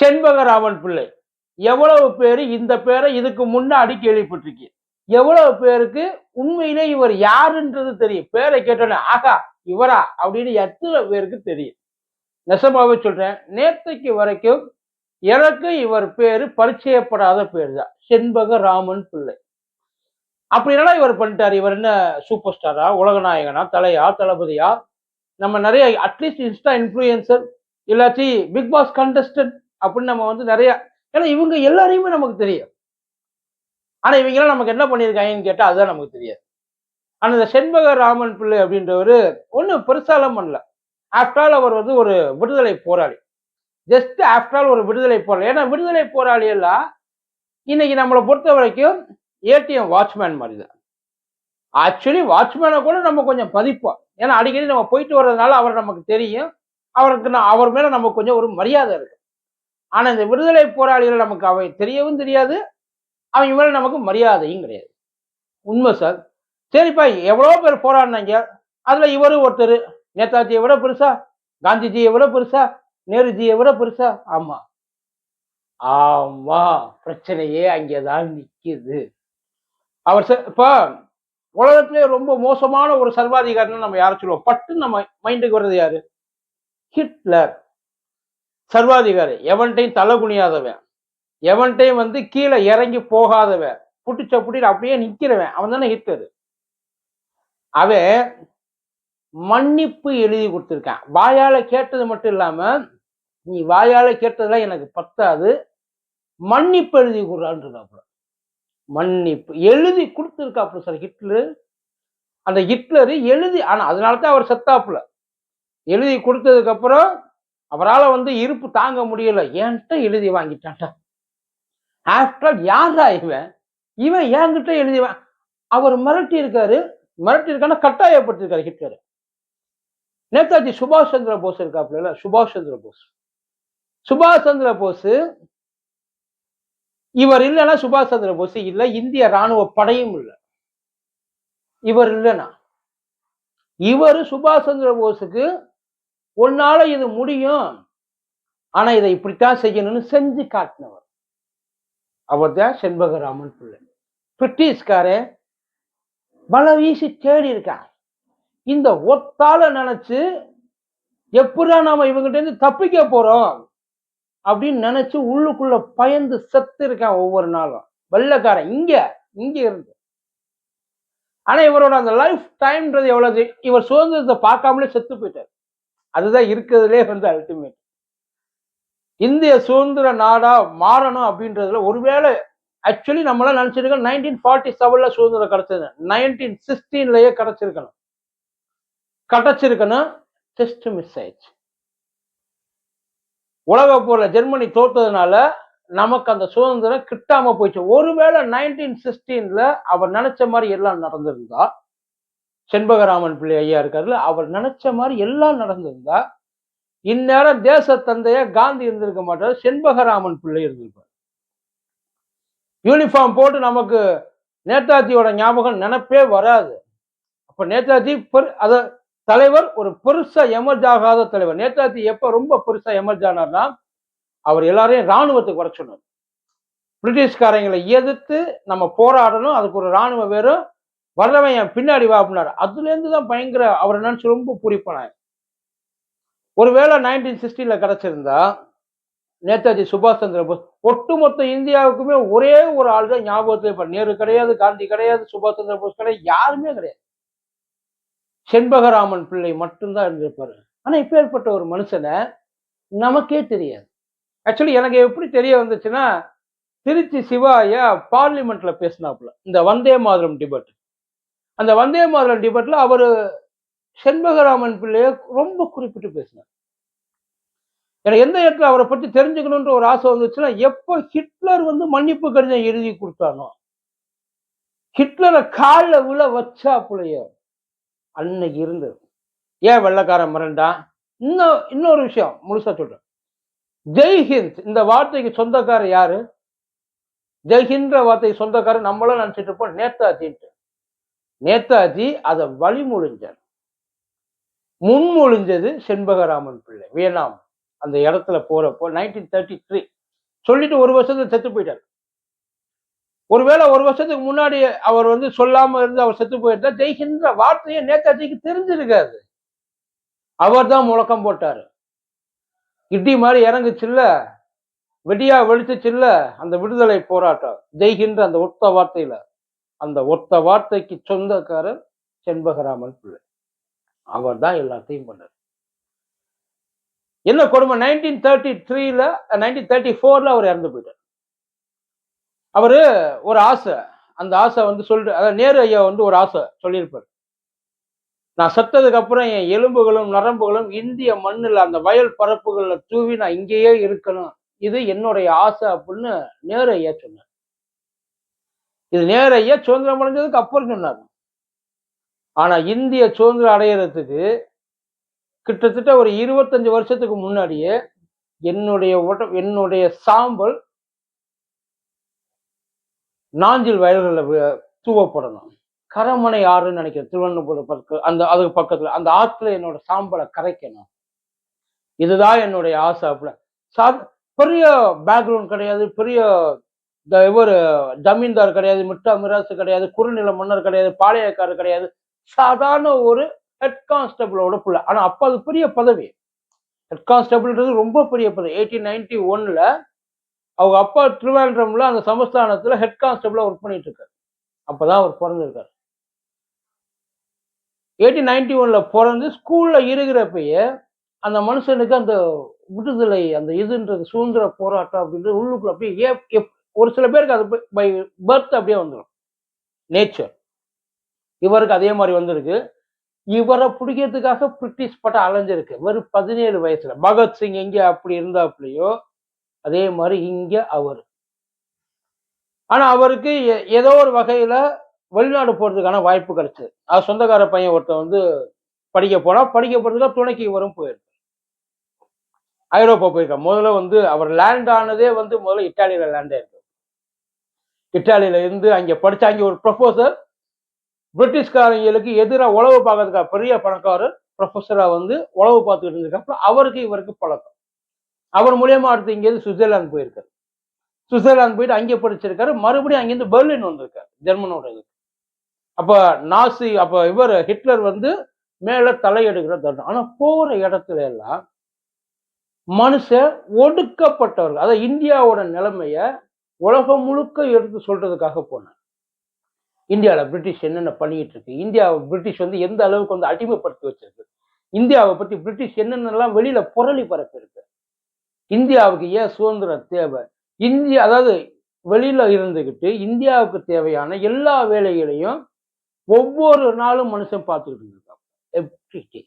செண்பகராமன் பிள்ளை. எவ்வளவு பேர் இந்த பேரை இதுக்கு முன்னாடி கேள்விப்பட்டிருக்கீங்க. எவ்வளவு பேருக்கு உண்மையிலே இவர் யாருன்றது தெரியும். பேரை கேட்டோன்னே ஆகா இவரா? அப்படின்னு எத்தனை பேருக்கு தெரியும். நெசமாவே சொல்றேன் நேற்றைக்கு வரைக்கும் எனக்கு இவர் பேரு பரிச்சயப்படாத பேர் தான் செண்பக ராமன் பிள்ளை. அப்படின்னா இவர் பண்ணிட்டாரு. இவர் என்ன சூப்பர் ஸ்டாரா உலகநாயகனா தலையா தளபதியா? நம்ம நிறைய அட்லீஸ்ட் இன்ஸ்டா இன்ஃப்ளூயன்சர் இல்லாட்டி பிக் பாஸ் கண்டஸ்டன்ட் அப்படின்னு நம்ம வந்து நிறைய ஏன்னா இவங்க எல்லாரையுமே நமக்கு தெரியும். ஆனா இவங்கெல்லாம் நமக்கு என்ன பண்ணியிருக்காங்கன்னு கேட்டால் அதுதான் நமக்கு தெரியாது. ஆனா இந்த செண்பக ராமன் பிள்ளை அப்படின்றவர் ஒன்றும் பெருசாலாம் பண்ணல. ஆஃப்டர் ஆல் அவர் வந்து ஒரு விடுதலை போராளி. ஜஸ்ட் ஆஃப்டர் ஆல் ஒரு விடுதலை போராளி. ஏன்னா விடுதலை போராளி எல்லாம் இன்னைக்கு நம்மளை பொறுத்த வரைக்கும் ஏடிஎம் வாட்ச்மேன் மாதிரி தான் ஆக்சுவலி வாட்ச்மேனை கூட நம்ம கொஞ்சம் பதிப்போம். ஏன்னா அடிக்கடி நம்ம போயிட்டு வர்றதுனால அவர் நமக்கு தெரியும். அவருக்கு நான் அவர் மேல நமக்கு கொஞ்சம் ஒரு மரியாதை இருக்கு ஆனால் இந்த விடுதலை போராளிகள் நமக்கு அவை தெரியவும் தெரியாது. அவங்க மேலே நமக்கு மரியாதையும் கிடையாது. உண்மை சார். சரிப்பா எவ்வளோ பேர் போராடினாங்க? அதில் இவரு ஒருத்தர். நேதாஜியை விட பெருசா? காந்திஜியை விட பெருசா? நேருஜியை விட பெருசா? ஆமாம் ஆமாம் பிரச்சனையே அங்கேதான் நிற்கிது அவர் சார் இப்போ உலகத்திலே ரொம்ப மோசமான ஒரு சர்வாதிகாரின்னு நம்ம யாரை சொல்லுவோம்? பட்டு நம்ம மைண்டுக்கு வர்றது யாரு? ஹிட்லர். சர்வாதிகாரி. எவன்ட்டையும் தலை குனியாதவன். எவன்ட்டையும் வந்து கீழே இறங்கி போகாதவன். புட்டிச்ச புட்டிட்டு அப்படியே நிற்கிறவன் அவன் தானே ஹிட்டரு அவன் மன்னிப்பு எழுதி கொடுத்துருக்கான். வாயால கேட்டது மட்டும் இல்லாம நீ வாயால கேட்டதெல்லாம் எனக்கு பத்தாது. மன்னிப்பு எழுதி கொடுறான்றாப்புல. மன்னிப்பு. எழுதி கொடுத்துருக்காப்புல சார் ஹிட்லரு. அந்த ஹிட்லரு எழுதி ஆனால் அதனால தான் அவர் செத்தாப்புல. எழுதி கொடுத்ததுக்கப்புறம் அவரால் வந்து இருப்பு தாங்க முடியல. என்கிட்ட எழுதி வாங்கிட்டான்டா. ஆஃப்டர் யாரா இவன்? இவன் என்கிட்ட எழுதி வா அவர் மிரட்டி இருக்காரு. மிரட்டி இருக்கான கட்டாயப்பட்டிருக்காரு ஹிட்லர். நேதாஜி சுபாஷ் சந்திர போஸ் இருக்காப்புல சுபாஷ் சந்திர போஸ். சுபாஷ் சந்திர போஸ் இவர் இல்லைன்னா சுபாஷ் சந்திர போஸ் இல்லை. இந்திய ராணுவ படையும் இல்லை. இவர் இல்லைன்னா. இவர் சுபாஷ் சந்திர போஸுக்கு உன்னால இது முடியும். ஆனா இதை இப்படித்தான் செய்யணும்னு செஞ்சு காட்டினவர். அவர் தான் செண்பகராமன் பிள்ளை. பிரிட்டிஷ்காரன் பல வீசி தேடி இருக்கார். இந்த ஒத்தால நினைச்சு எப்படா நாம இவங்கிட்ட இருந்து தப்பிக்க போறோம்? அப்படின்னு நினைச்சு உள்ளுக்குள்ள பயந்து செத்து இருக்கான் ஒவ்வொரு நாளும். வெள்ளக்காரன் இங்க இங்க இருந்து. ஆனா இவரோட அந்த லைஃப் டைம்ன்றது எவ்வளவு இவர் சுதந்திரத்தை பார்க்காமலே செத்து போயிட்டார். அதுதான் இருக்கிறதுலே வந்து அல்டிமேட் இந்திய சுதந்திர நாடா மாறணும் அப்படின்றதுல ஒருவேளை ஆக்சுவலி நம்மளாம் நினைச்சிருக்கோம் நைன்டீன் ஃபார்ட்டி செவன்ல சுதந்திரம் கிடைச்சது. நைன்டீன் சிக்ஸ்டீன்லயே கிடைச்சிருக்கணும். கிடைச்சிருக்கணும். டெஸ்ட் மிஸ் ஆயிடுச்சு. உலக போர்ல ஜெர்மனி தோத்ததுனால நமக்கு அந்த சுதந்திரம் கிட்டாம போயிடுச்சு. ஒருவேளை நைன்டீன் சிக்ஸ்டீன்ல அவர் நினைச்ச மாதிரி எல்லாம் நடந்திருந்தா செண்பகராமன் பிள்ளை ஐயா இருக்காருல்ல அவர் நினைச்ச மாதிரி எல்லாம் நடந்திருந்தா இந்நேரம் தேச தந்தைய காந்தி இருந்திருக்க மாட்டார் செண்பகராமன் பிள்ளை இருந்திருப்பார். யூனிஃபார்ம் போட்டு நமக்கு நேதாஜியோட ஞாபகம் நினைப்பே வராது. அப்ப நேதாஜி பெரு அத தலைவர் ஒரு பெருசா எமர்ஜ் ஆகாத தலைவர். நேதாஜி எப்ப ரொம்ப பெருசா எமர்ஜ் ஆனார்னா அவர் எல்லாரையும் இராணுவத்துக்கு வர சொன்னார். பிரிட்டிஷ்காரங்களை எதிர்த்து நம்ம போராடணும் அதுக்கு ஒரு இராணுவ வேறும் வரலவன் என் பின்னாடி வா அப்படின்னாரு. அதுல இருந்து தான் பயங்கர அவர் நினைச்சு ரொம்ப பூரிப்பானாங்க ஒருவேளை நைன்டீன் சிக்ஸ்டீன்ல கிடைச்சிருந்தா நேதாஜி சுபாஷ் சந்திர போஸ் ஒட்டுமொத்த இந்தியாவுக்குமே ஒரே ஒரு ஆள் தான் ஞாபகத்தில் இப்போ நேரு கிடையாது காந்தி கிடையாது சுபாஷ் சந்திர போஸ் கிடையாது யாருமே கிடையாது. செண்பகராமன் பிள்ளை மட்டும்தான் இருந்திருப்பாரு. ஆனா இப்போ ஏற்பட்ட ஒரு மனுஷனை நமக்கே தெரியாது. ஆக்சுவலி எனக்கு எப்படி தெரிய வந்துச்சுன்னா திருச்சி சிவாயா பார்லிமெண்ட்ல பேசினாப்புல. இந்த வந்தே மாதிரம் டிபேட் அந்த வந்தே மாதிரம் டிபேட்ல அவரு செண்பகராமன் பிள்ளையை ரொம்ப குறிப்பிட்டு பேசினார். எனக்கு எந்த இடத்துல அவரை பற்றி தெரிஞ்சுக்கணுன்ற ஒரு ஆசை வந்துச்சுன்னா எப்போ ஹிட்லர் வந்து மன்னிப்பு கடிதம் எழுதி கொடுத்தானோ ஹிட்லரை காலில் விழ வச்சா புள்ளைய அன்னைக்கு இருந்தது ஏன் வெள்ளக்காரன் மிரண்டான் இன்னும் இன்னொரு விஷயம் முழுசா சொல்றேன். ஜெய்ஹிந்த் இந்த வார்த்தைக்கு சொந்தக்காரர் யாரு? ஜெய்ஹின்ற வார்த்தைக்கு சொந்தக்காரர் நம்மளும் நினைச்சிட்டு இருப்போம் நேதாஜின்ட்டு. நேதாஜி அதை வழிமொழிஞ்சார். முன்மொழிஞ்சது செண்பகராமன் பிள்ளை வியட்நாம். அந்த இடத்துல போறப்போ நைன்டீன் தேர்ட்டி த்ரீ சொல்லிட்டு ஒரு வருஷத்துக்கு செத்து போயிட்டார். ஒருவேளை ஒரு வருஷத்துக்கு முன்னாடி அவர் வந்து சொல்லாம இருந்து அவர் செத்து போயிருந்தா ஜெய்கின்ற வார்த்தையை நேதாஜிக்கு தெரிஞ்சிருக்காது. அவர் தான் முழக்கம் போட்டாரு. இடி மாதிரி இறங்குச்சுல்ல வெடியா வெடிச்சுச்சுல்ல அந்த விடுதலை போராட்டம் ஜெய்கின்ற அந்த ஒத்த வார்த்தையில. அந்த ஒத்த வார்த்தைக்கு சொந்தக்காரர் செண்பகராமன் பிள்ளை. அவர் தான் எல்லாத்தையும் பண்ணார். என்ன கொடுமை? நைன்டீன் தேர்ட்டி த்ரீல நைன்டீன் தேர்ட்டி ஃபோர்ல அவர் இறந்து போயிட்டார். அவரு ஒரு ஆசை. அந்த ஆசை வந்து சொல்லிட்டு அதாவது நேரு ஐயா வந்து ஒரு ஆசை சொல்லியிருப்பார். நான் செத்ததுக்கு அப்புறம் என் எலும்புகளும் நரம்புகளும் இந்திய மண்ணில் அந்த வயல் பரப்புகளில் தூவி நான் இங்கேயே இருக்கணும். இது என்னுடைய ஆசை அப்படின்னு நேரு ஐயா சொன்னார். இது நேரு ஐயா சுதந்திரம் அடைஞ்சதுக்கு அப்புறம் சொன்னார் ஆனா இந்திய சுதந்திரம் அடையிறதுக்கு கிட்டத்தட்ட ஒரு இருபத்தஞ்சு வருஷத்துக்கு முன்னாடியே என்னுடைய என்னுடைய சாம்பல் நாஞ்சில் வயல்களில் தூவப்படணும். கரமனை ஆறுன்னு நினைக்கிறேன் திருவண்ணாமலை பக்கம் அந்த அதுக்கு பக்கத்துல அந்த ஆற்றுல என்னோட சாம்பலை கரைக்கணும். இதுதான் என்னுடைய ஆசை அப்படின் சா பெரிய பேக்ரவுண்ட் கிடையாது பெரிய இவர் ஜமீன்தார் கிடையாது மிட்டா மிராசு கிடையாது குறுநில மன்னர் கிடையாது பாளையக்காரர் கிடையாது. சாதாரண ஒரு ஹெட் கான்ஸ்டபிளோட பிள்ளை. ஆனா அப்ப அது பெரிய பதவி. ஹெட் கான்ஸ்டபிள்ன்றது ரொம்ப பெரிய பதவி. எயிட்டீன் நைன்டி ஒன்ல அவங்க அப்பா திருவாண்டம்ல அந்த சமஸ்தானத்துல ஹெட் கான்ஸ்டபிளாக ஒர்க் பண்ணிட்டு இருக்காரு அப்பதான் அவர் பிறந்திருக்காரு. எயிட்டீன் நைன்டி ஒன்ல பிறந்து ஸ்கூல்ல இருக்கிறப்பயே அந்த மனுஷனுக்கு அந்த விடுதலை அந்த இதுன்றது சுதந்திர போராட்டம் அப்படின்றது உள்ளுக்குள்ள அப்படியே ஏ- ஒரு சில பேருக்கு அது பை பர்த் அப்படியே வந்துடும் நேச்சர் இவருக்கு அதே மாதிரி வந்திருக்கு. இவரை பிடிக்கிறதுக்காக பிரிட்டிஷ் பட்டம் அலைஞ்சிருக்கு. வெறும் பதினேழு வயசுல. பகத்சிங் எங்க அப்படி இருந்தாப்லையோ அதே மாதிரி இங்க அவர். ஆனா அவருக்கு எ- ஏதோ ஒரு வகையில வெளிநாடு போறதுக்கான வாய்ப்பு கிடைச்சது அது சொந்தக்கார பையன் ஒருத்தன் வந்து படிக்க போனா படிக்க போறதுக்கு துணைக்கு இவரும் போயிருக்கு ஐரோப்பா போயிருக்கார். முதல்ல வந்து அவர் லேண்ட் ஆனதே வந்து முதல்ல இட்டாலியில லேண்ட் ஆயிருக்கு. இட்டாலியில இருந்து அங்க படிச்ச அங்க ஒரு ப்ரொஃபஸர் பிரிட்டிஷ்காரங்களுக்கு எதிராக உளவு பார்க்கறதுக்காக பெரிய பணக்காரர் ப்ரொஃபஸரா வந்து உளவு பார்த்துக்கிட்டு இருந்திருக்கப்ப அவருக்கு இவருக்கு பழக்கம். அவர் மூலியமா அடுத்து இங்கேருந்து சுவிட்சர்லாந்து போயிருக்காரு. சுவிட்சர்லாந்து போயிட்டு அங்கே படிச்சிருக்காரு. மறுபடியும் அங்கேருந்து பெர்லின் வந்திருக்காரு ஜெர்மனோட இது. அப்ப நாசி அப்போ இவர் ஹிட்லர் வந்து மேலே தலையெடுக்கிற தருணம். ஆனால் போகிற இடத்துல எல்லாம் மனுஷன் ஒடுக்கப்பட்டவர்கள் அதாவது இந்தியாவோட நிலைமைய உலகம் முழுக்க எடுத்து சொல்றதுக்காக போனேன் இந்தியாவில் பிரிட்டிஷ் என்னென்ன பண்ணிட்டு இருக்கு? இந்தியாவை பிரிட்டிஷ் வந்து எந்த அளவுக்கு வந்து அடிமைப்படுத்தி வச்சிருக்கு? இந்தியாவை பத்தி பிரிட்டிஷ் என்னென்னலாம் வெளியில புரளி பரப்பு இருக்கு? இந்தியாவுக்கு ஏன் சுதந்திரம் தேவை? இந்தியா அதாவது வெளியில இருந்துக்கிட்டு இந்தியாவுக்கு தேவையான எல்லா வேலைகளையும் ஒவ்வொரு நாளும் மனுஷன் பார்த்துக்கிட்டு இருந்திருக்கான் எவ்ரி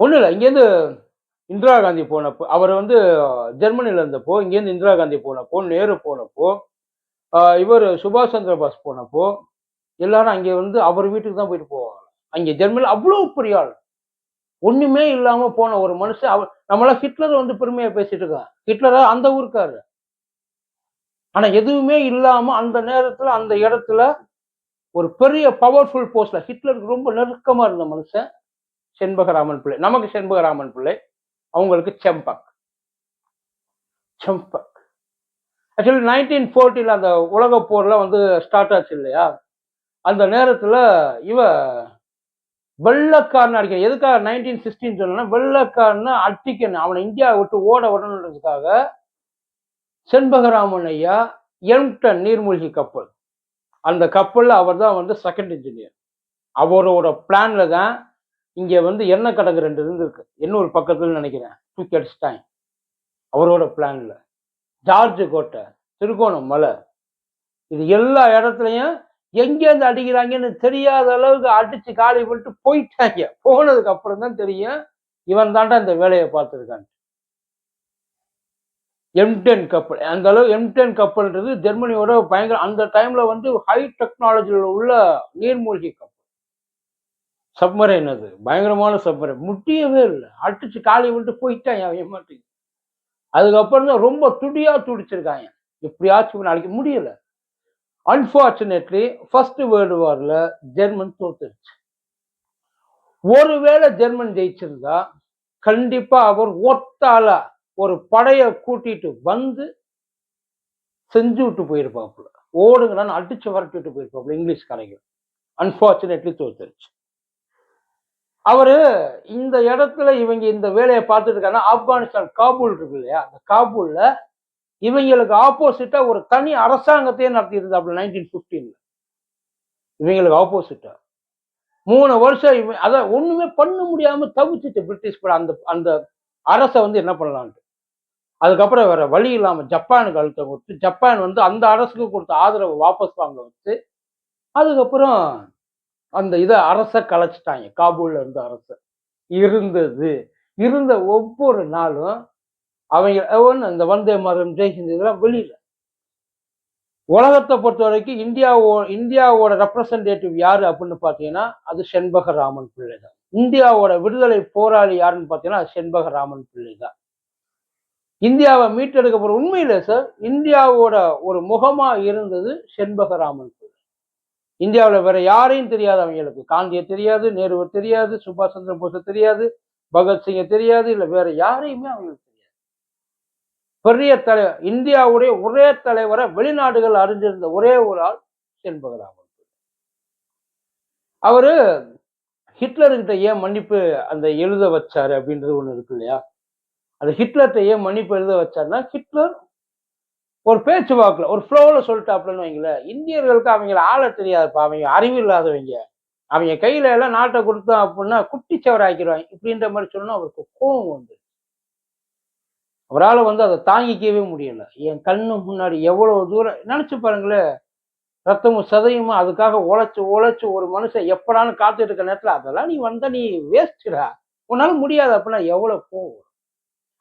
ஒன்றும் இல்லை இங்கேருந்து இந்திரா காந்தி போனப்போ அவர் வந்து ஜெர்மனியில் இருந்தப்போ இங்கேருந்து இந்திரா காந்தி போனப்போ நேரு போனப்போ இவர் சுபாஷ் சந்திர போஸ் போனப்போ எல்லாரும் அங்கே வந்து அவர் வீட்டுக்கு தான் போயிட்டு போவாங்க. அங்கே ஜெர்மனியில் அவ்வளோ பெரிய ஆள். ஒன்றுமே இல்லாமல் போன ஒரு மனுஷன் அவர் நம்மளாம் ஹிட்லர் வந்து பெருமையாக பேசிட்டு இருக்கான் ஹிட்லராக அந்த ஊருக்காரு. ஆனால் எதுவுமே இல்லாமல் அந்த நேரத்தில் அந்த இடத்துல ஒரு பெரிய பவர்ஃபுல் போஸ்ட்ல ஹிட்லருக்கு ரொம்ப நெருக்கமாக இருந்த மனுஷன் செண்பகராமன் பிள்ளை. நமக்கு செண்பகராமன் பிள்ளை. அவங்களுக்கு செம்பக். செம்பக். ஆக்சுவலி நைன்டீன் ஃபோர்ட்டியில் அந்த உலக போர்ல வந்து ஸ்டார்ட் ஆச்சு இல்லையா? அந்த நேரத்தில் இவ வெள்ளக்காரன் அடிக்க எதுக்காக நைன்டீன் சிக்ஸ்டீன் சொல்லணும்னா வெள்ளக்காரன் அட்டிக்கன் அவனை இந்தியாவை விட்டு ஓட விடணுன்றதுக்காக செண்பகராமன் ஐயா எம்டன் நீர்மூழ்கி கப்பல். அந்த கப்பலில் அவர் தான் வந்து செகண்ட் இன்ஜினியர் அவரோட பிளானில் தான் இங்க வந்து எண்ணெய் கடங்கு ரெண்டு இருந்திருக்கு இன்னொரு பக்கத்துல நினைக்கிறேன். டூ டைம் அவரோட பிளான்ல ஜார்ஜ் கோட்டை திருகோணம் மலை. இது எல்லா இடத்துலையும் எங்கேருந்து அடிக்கிறாங்கன்னு தெரியாத அளவுக்கு அடிச்சு காலி பண்ணிட்டு போயிட்டாங்க. போனதுக்கு அப்புறம் தான் தெரியும். இவன் தாண்டா இந்த வேலையை பார்த்துருக்கான். எம்டென் கப்பல் அந்த அளவு எம்டென் கப்பல்ன்றது ஜெர்மனியோட பயங்கர அந்த டைம்ல வந்து ஹை டெக்னாலஜியில் உள்ள நீர்மூழ்கி கப்பல் சப்மரைன் அது பயங்கரமான சப்மரைன் முட்டியவே இல்லை. அடிச்சு காலி விட்டு போயிட்டான் என் மாட்டேங்குது அதுக்கப்புறம் தான் ரொம்ப துடியா துடிச்சிருக்காங்க எப்படியாச்சும் நாளைக்கு முடியல. அன்பார்ச்சுனேட்லி ஃபர்ஸ்ட் வேர்ல்டு வாரில் ஜெர்மன் தோத்துருச்சு. ஒருவேளை ஜெர்மன் ஜெயிச்சிருந்தா கண்டிப்பா அவர் ஒத்தால ஒரு படையை கூட்டிட்டு வந்து செஞ்சு விட்டு போயிருப்பாப்புல. ஓடுங்களான்னு அடிச்சு விரட்டி விட்டு போயிருப்பாப்புல இங்கிலீஷ் கலைஞர் அன்பார்ச்சுனேட்லி தோத்துருச்சு. அவர் இந்த இடத்துல இவங்க இந்த வேலையை பார்த்துட்டு இருக்காங்க ஆப்கானிஸ்தான் காபூல் இருக்கு இல்லையா? அந்த காபூலில் இவங்களுக்கு ஆப்போசிட்டா ஒரு தனி அரசாங்கத்தையே நடத்தி அப்படி நைன்டீன் பிப்டீன்ல இவங்களுக்கு ஆப்போசிட்டா மூணு வருஷம் இவன் அதான் ஒண்ணுமே பண்ண முடியாம தவிச்சிட்டு பிரிட்டிஷ் கூட அந்த அந்த அரசை வந்து என்ன பண்ணலான்ட்டு. அதுக்கப்புறம் வேற வழி இல்லாம ஜப்பானுக்கு அழுத்தம் கொடுத்து ஜப்பான் வந்து அந்த அரசுக்கு கொடுத்த ஆதரவை வாபஸ் வாங்க வச்சு அதுக்கப்புறம் அந்த இதை அரசை கலைச்சிட்டாங்க. காபூல்ல இருந்த அரசை. இருந்தது. இருந்த ஒவ்வொரு நாளும் அவங்க இந்த வந்தே மரம் ஜெய்ஹிந்த் இதெல்லாம் வெளியில. உலகத்தை பொறுத்த வரைக்கும் இந்தியாவோ இந்தியாவோட ரெப்ரசன்டேட்டிவ் யாரு அப்படின்னு பார்த்தீங்கன்னா அது செண்பகராமன் பிள்ளை தான். இந்தியாவோட விடுதலை போராளி யாருன்னு பார்த்தீங்கன்னா அது செண்பகராமன் பிள்ளை தான். இந்தியாவை மீட்டெடுக்க போற உண்மையில சார் இந்தியாவோட ஒரு முகமா இருந்தது செண்பகராமன் பிள்ளை இந்தியாவில் வேற யாரையும் தெரியாது அவங்களுக்கு. காந்தியை தெரியாது நேரு தெரியாது சுபாஷ் சந்திர போஸை தெரியாது பகத்சிங்கை தெரியாது இல்லை வேற யாரையுமே அவங்களுக்கு தெரியாது. பெரிய தலைவர் இந்தியாவுடைய ஒரே தலைவரை வெளிநாடுகள் அறிஞ்சிருந்த ஒரே ஒரு ஆள் செண்பகராமன் அவரு ஹிட்லர்கிட்ட ஏன் மன்னிப்பு அந்த எழுத வச்சாரு அப்படின்றது ஒண்ணு இருக்கு இல்லையா? அது ஹிட்லர்கிட்ட ஏன் மன்னிப்பு எழுத வச்சாருன்னா ஹிட்லர் ஒரு பேச்சுவாக்குல ஒரு ஃப்ளோவில் சொல்லிட்டாப்லன்னு வைங்களேன் இந்தியர்களுக்கு அவங்கள ஆள தெரியாதுப்பா அவங்க அறிவு இல்லாதவங்க. அவங்க கையில எல்லாம் நாட்டை கொடுத்தோம் அப்படின்னா குட்டிச்சவராக்கிடுவாங்க இப்படின்ற மாதிரி சொன்னா அவருக்கு கோபம் வந்து அவரால் வந்து அதை தாங்கிக்கவே முடியல. என் கண்ணு முன்னாடி எவ்வளவு தூரம் நினைச்சு பாருங்களேன் ரத்தமும் சதையுமா அதுக்காக உழைச்சு உழைச்சி ஒரு மனுஷன் எப்படான்னு காத்துட்டு இருக்க நேரத்துல அதெல்லாம் நீ வந்தா நீ வேஸ்ட்டுடா உன்னால முடியாது அப்படின்னா எவ்வளவு கோவம்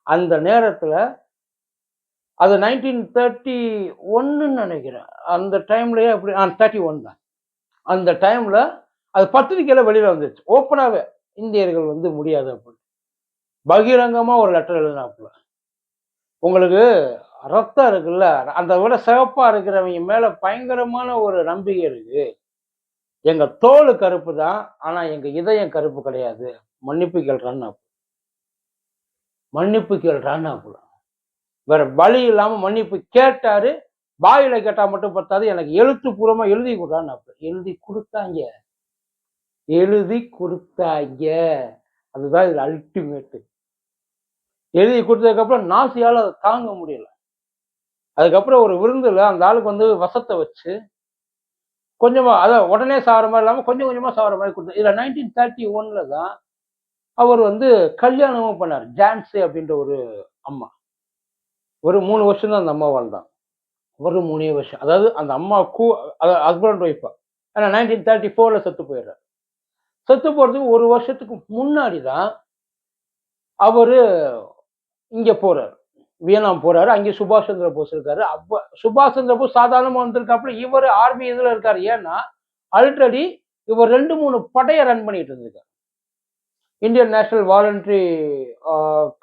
அந்த நேரத்துல அது நைன்டீன் தேர்ட்டி ஒன்றுன்னு நினைக்கிறேன். அந்த டைம்லயே அப்படி தேர்ட்டி ஒன் தான். அந்த டைம்ல அது பத்திரிக்கையில் வெளியில வந்துருச்சு. ஓப்பனாகவே இந்தியர்கள் வந்து முடியாது அப்படின்னு பகிரங்கமா ஒரு லெட்டர் எழுதினாப்புல. உங்களுக்கு ரத்தம் இருக்குல்ல? அந்த விட சிவப்பா இருக்கிறவங்க மேல பயங்கரமான ஒரு நம்பிக்கை இருக்கு. எங்க தோல் கருப்பு தான் ஆனா எங்க இதயம் கருப்பு கிடையாது. மன்னிப்பு கேள்றான்னு மன்னிப்பு கேள்றான்னு வேற வழி இல்லாம மன்னிப்பு கேட்டாரு வாயில கேட்டா மட்டும் பத்தாது எனக்கு எழுத்துப்பூர்வமா எழுதி கொடுறான்னு எழுதி கொடுத்தாங்க. எழுதி கொடுத்தாங்க. அதுதான் இதுல அல்டிமேட்டு எழுதி கொடுத்ததுக்கப்புறம் நாசியால் அதை தாங்க முடியல. அதுக்கப்புறம் ஒரு விருந்தில் அந்த ஆளுக்கு வந்து வசத்தை வச்சு கொஞ்சமாக அதான் உடனே சாகிற மாதிரி இல்லாமல் கொஞ்சம் கொஞ்சமாக சாகிற மாதிரி கொடுத்து இதில் நைன்டீன் தேர்ட்டி ஒன்ல தான் அவர் வந்து கல்யாணமும் பண்ணார் ஜான்சி அப்படின்ற ஒரு அம்மா. ஒரு மூணு வருஷம் தான் அந்த அம்மா வாழ்ந்தான். ஒரு மூணே வருஷம். அதாவது அந்த அம்மா கூ அதாவது ஹஸ்பண்ட் ஒய்ஃபா ஏன்னா நைன்டீன் தேர்ட்டி ஃபோரில் செத்து போயிடுறாரு. செத்து போகிறதுக்கு ஒரு வருஷத்துக்கு முன்னாடி தான் அவர் இங்கே போகிறார் வியனாம் போறாரு. அங்கே சுபாஷ் சந்திர போஸ் இருக்காரு. அப்ப சுபாஷ் சந்திர போஸ் சாதாரணமாக வந்திருக்காப்புல இவர் ஆர்மி இதில் இருக்காரு. ஏன்னா ஆல்ரெடி இவர் ரெண்டு மூணு படையை ரன் பண்ணிட்டு இருந்திருக்காரு. இந்தியன் நேஷனல் வாலண்டரி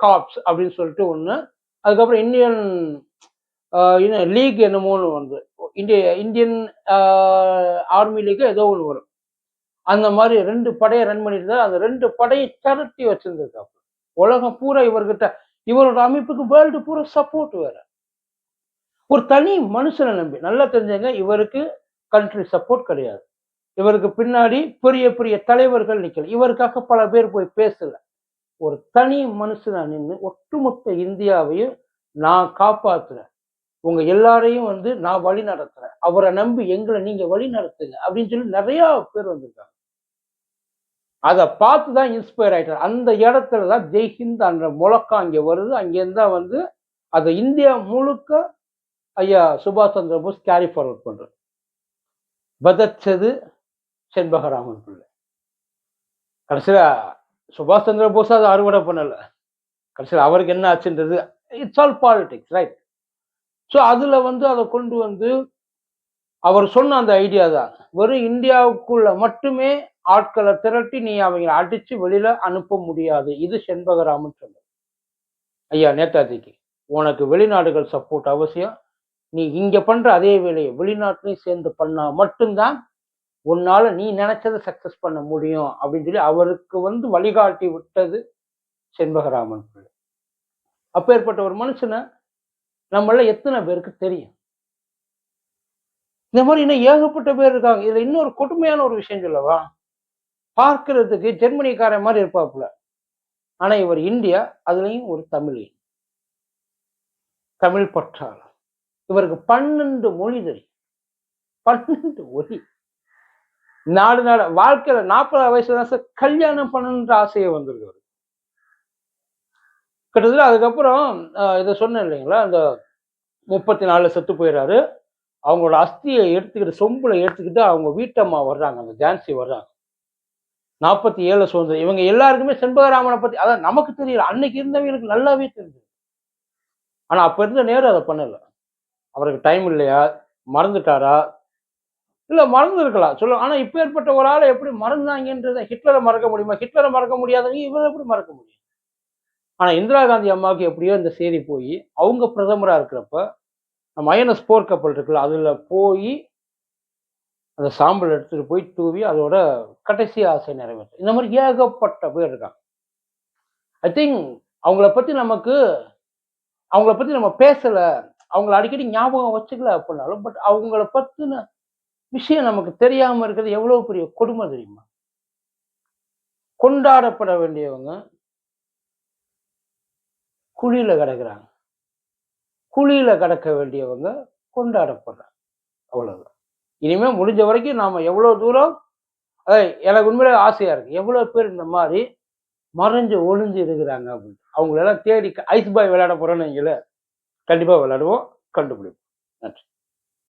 காப்ஸ் அப்படின்னு சொல்லிட்டு ஒன்று அதுக்கப்புறம் இந்தியன் லீக் என்னமோன்னு வந்து. இந்திய இந்தியன் ஆர்மி லீக் ஏதோ ஒன்று வரும். அந்த மாதிரி ரெண்டு படையை ரன் பண்ணிட்டு அந்த ரெண்டு படையை திரட்டி வச்சிருந்திருக்காப்புல உலகம் பூரா இவர்கிட்ட இவரோட அமைப்புக்கு வேர்ல்டு பூரா சப்போர்ட் வேற. ஒரு தனி மனுஷனை நம்பி நல்லா தெரிஞ்சங்க இவருக்கு கண்ட்ரி சப்போர்ட் கிடையாது. இவருக்கு பின்னாடி பெரிய பெரிய தலைவர்கள் நிற்கல இவருக்காக பல பேர் போய் பேசலை. ஒரு தனி மனுஷனா நின்று ஒட்டுமொத்த இந்தியாவையும் நான் காப்பாத்துறேன். உங்க எல்லாரையும் வந்து நான் வழி நடத்துறேன். அவரை நம்பி எங்களை நீங்க வழி நடத்துங்க அப்படின்னு சொல்லி நிறைய பேர் வந்திருக்காங்க. அதை பார்த்து தான் இன்ஸ்பயர் ஆயிட்டார் அந்த இடத்துல தான் ஜெய்ஹிந்த் அந்த முழக்கம் அங்கே வருது. அங்கேருந்து தான் வந்து அதை இந்தியா முழுக்க ஐயா சுபாஷ் சந்திர போஸ் கேரி ஃபார்வர்ட் பண்றாரு. பதச்சது செண்பகராமன் பிள்ளை. கடைசியில் சுபாஷ் சந்திர போஸ் அதை அறுவடை பண்ணல. கடைசியில் அவருக்கு என்ன ஆச்சுன்றது it's all politics right so அதில் வந்து அதை கொண்டு வந்து அவர் சொன்ன அந்த ஐடியா தான். வெறும் இந்தியாவுக்குள்ள மட்டுமே ஆட்களை திரட்டி நீ அவங்களை அடிச்சு வெளியில அனுப்ப முடியாது. இது செண்பகராமன் சொன்னது. ஐயா நேதாஜிக்கு உனக்கு வெளிநாடுகள் சப்போர்ட் அவசியம். நீ இங்க பண்ற அதே வேலையை வெளிநாட்டிலையும் சேர்ந்து பண்ணா மட்டும்தான் உன்னால நீ நினைச்சதை சக்சஸ் பண்ண முடியும் அப்படின்னு சொல்லி அவருக்கு வந்து வழிகாட்டி விட்டது செண்பகராமன் பிள்ளை. அப்பேற்பட்ட ஒரு மனுஷனை நம்மள எத்தனை பேருக்கு தெரியும்? இந்த மாதிரி இன்னும் ஏகப்பட்ட பேர் இருக்காங்க. இதுல இன்னொரு கொடுமையான ஒரு விஷயம் சொல்லவா? பார்க்கறதுக்கு ஜெர்மனிக்காரன் மாதிரி இருப்பாப்புல. ஆனா இவர் இந்தியா அதுலயும் ஒரு தமிழ் தமிழ் பற்றாளர். இவருக்கு பன்னெண்டு மொழி தெரியும். பன்னெண்டு மொழி. நாடு நாடு வாழ்க்கையில நாற்பது வயசுல தான் சார் கல்யாணம் பண்ணணுன்ற ஆசையே வந்திருக்கு கிட்டத்தட்ட அதுக்கப்புறம் இதை சொன்னேன் இல்லைங்களா அந்த முப்பத்தி நாலுல செத்து போயிடுறாரு அவங்களோட அஸ்தியை எடுத்துக்கிட்டு சொம்புல எடுத்துக்கிட்டு அவங்க வீட்டம்மா வர்றாங்க அந்த ஜான்சி வர்றாங்க. நாற்பத்தி ஏழு சுதந்திரம். இவங்க எல்லாருக்குமே செண்பகராமனை பத்தி அதான் நமக்கு தெரியல. அன்னைக்கு இருந்தவங்களுக்கு நல்லாவே தெரிஞ்சது. ஆனா அப்ப இருந்த நேரம் அதை பண்ணல. அவருக்கு டைம் இல்லையா? மறந்துட்டாரா? இல்லை மறந்து இருக்கலாம் ஆனால் இப்போ ஏற்பட்ட ஒரு ஆளை எப்படி மறந்தாங்கன்றதை ஹிட்லரை மறக்க முடியுமா? ஹிட்லரை மறக்க முடியாதவங்க இவரை எப்படி மறக்க முடியும்? ஆனால் இந்திரா காந்தி அம்மாவுக்கு எப்படியோ இந்த செய்தி போய் அவங்க பிரதமராக இருக்கிறப்ப நம்ம ஐஎன்எஸ் போர் கப்பல் இருக்குல்ல அதில் போய் அந்த சாம்பல் எடுத்துகிட்டு போய் தூவி அதோட கடைசி ஆசை நிறைவேற்று. இந்த மாதிரி ஏகப்பட்ட பேர் இருக்காங்க. ஐ திங்க் அவங்கள பற்றி நமக்கு அவங்கள பற்றி நம்ம பேசலை. அவங்கள அடிக்கடி ஞாபகம் வச்சுக்கல அப்படின்னாலும் பட் அவங்கள பற்றின விஷயம் நமக்கு தெரியாம இருக்கிறது எவ்வளோ பெரிய கொடுமை தெரியுமா? கொண்டாடப்பட வேண்டியவங்க குழியில கிடக்குறாங்க. குழியில கிடக்க வேண்டியவங்க கொண்டாடப்படுறாங்க. அவ்வளோதான் இனிமேல் முடிஞ்ச வரைக்கும் நாம எவ்வளோ தூரம் அதை எனக்கு உண்மையிலே ஆசையாக இருக்கு. எவ்வளோ பேர் இந்த மாதிரி மறைஞ்சு ஒளிஞ்சு இருக்கிறாங்க அப்படின்னு. அவங்களெல்லாம் தேடி ஐஸ் பாய் விளையாட போகிறோன்னு வைங்களேன். கண்டிப்பாக விளையாடுவோம் கண்டுபிடிப்போம். நன்றி.